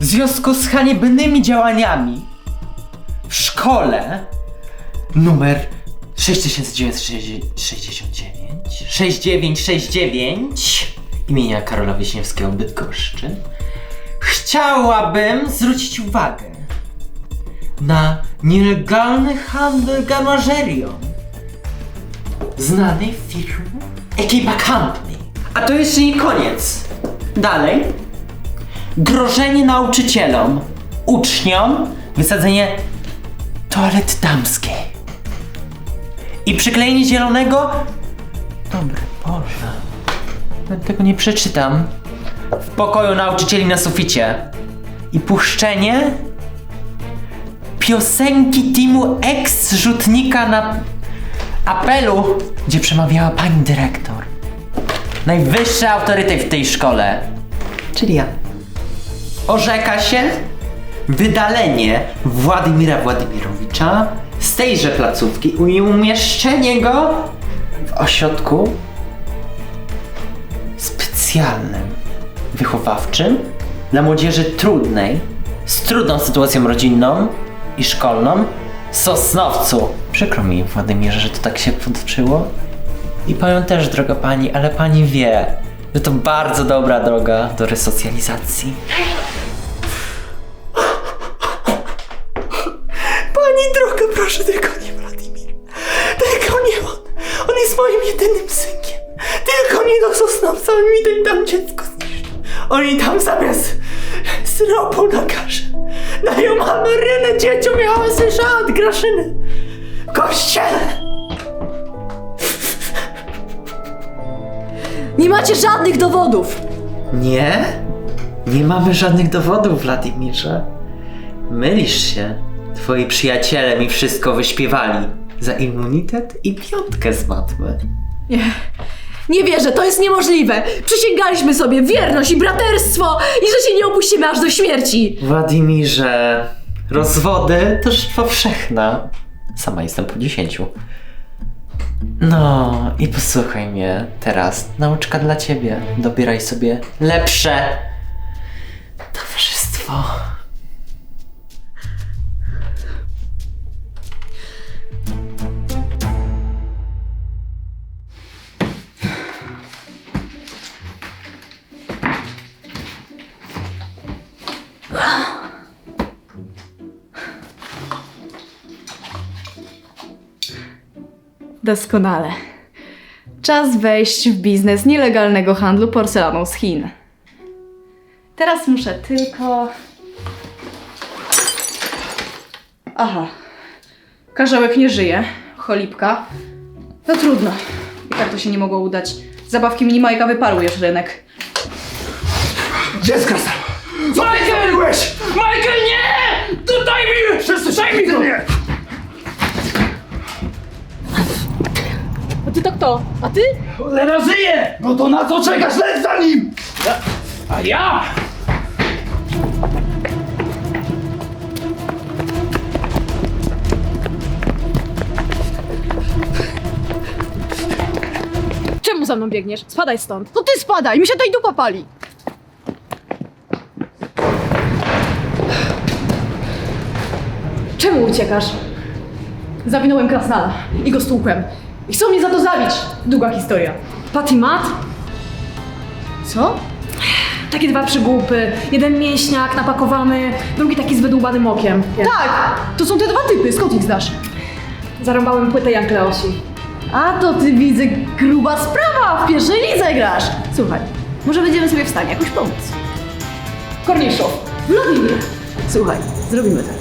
W związku z haniebnymi działaniami w szkole numer 6969 6969 imienia Karola Wiśniewskiego Bydgoszczy chciałabym zwrócić uwagę na nielegalny handel gamażerią znanej firmy Ekipa Company. A to jeszcze nie koniec. Dalej. Grożenie nauczycielom, uczniom, wysadzenie toalet damskiej. I przyklejenie zielonego. Dobry Boże. Nawet tego nie przeczytam. W pokoju nauczycieli na suficie. I puszczenie piosenki teamu ex-rzutnika na apelu, gdzie przemawiała pani dyrektor. Najwyższy autorytet w tej szkole. Czyli ja. Orzeka się wydalenie Władimira Władimirowicza z tejże placówki i umieszczenie go w ośrodku specjalnym, wychowawczym dla młodzieży trudnej, z trudną sytuacją rodzinną i szkolną w Sosnowcu. Przykro mi, Władimirze, że to tak się potoczyło. I powiem też, droga pani, ale pani wie, że to bardzo dobra droga do resocjalizacji. Proszę, tylko nie Władimir. Tylko nie on. On jest moim jedynym synkiem. Tylko nie do Sosnowca, on mi ten tam dziecko zniszczył. Oni tam zamiast syropu na kaszę dają mandarynę dzieciom, ja słyszałam od Graszyny. W kościele. Nie macie żadnych dowodów! Nie? Nie mamy żadnych dowodów, Władimirze. Mylisz się. Twoi przyjaciele mi wszystko wyśpiewali. Za immunitet i piątkę z matmy. Nie. Nie wierzę, to jest niemożliwe! Przysięgaliśmy sobie wierność i braterstwo i że się nie opuścimy aż do śmierci! Władimirze, rozwody to rzecz powszechna. Sama jestem po dziesięciu. No i posłuchaj mnie teraz. Nauczka dla ciebie. Dobieraj sobie lepsze towarzystwo. Doskonale. Czas wejść w biznes nielegalnego handlu porcelaną z Chin. Teraz muszę tylko. Aha. Karzełek nie żyje. Cholipka. No trudno. I tak to się nie mogło udać. Zabawki minimajka wyparły już rynek. Gdzie jest kasa? Co ty zrobiłeś? Michael, nie! To daj mi! Daj mi to! Nie! Ty to kto? A ty? Cholera żyje! No to na co czekasz? Lec za nim! A ja? Czemu za mną biegniesz? Spadaj stąd. To ty spadaj, mi się tutaj dupa pali. Czemu uciekasz? Zawinąłem krasnala i go stłukłem. I chcą mnie za to zabić. Długa historia. Patty Matt? Co? Takie dwa przygłupy. Jeden mięśniak napakowany, drugi taki z wydłubanym okiem. Tak! To są te dwa typy, skąd ich znasz? Zarąbałem płytę Jan Kleosi. A to ty widzę gruba sprawa, w pierwszej lidze grasz. Słuchaj, może będziemy sobie w stanie jakoś pomóc. Korniszow, Wladimir. Słuchaj, zrobimy tak.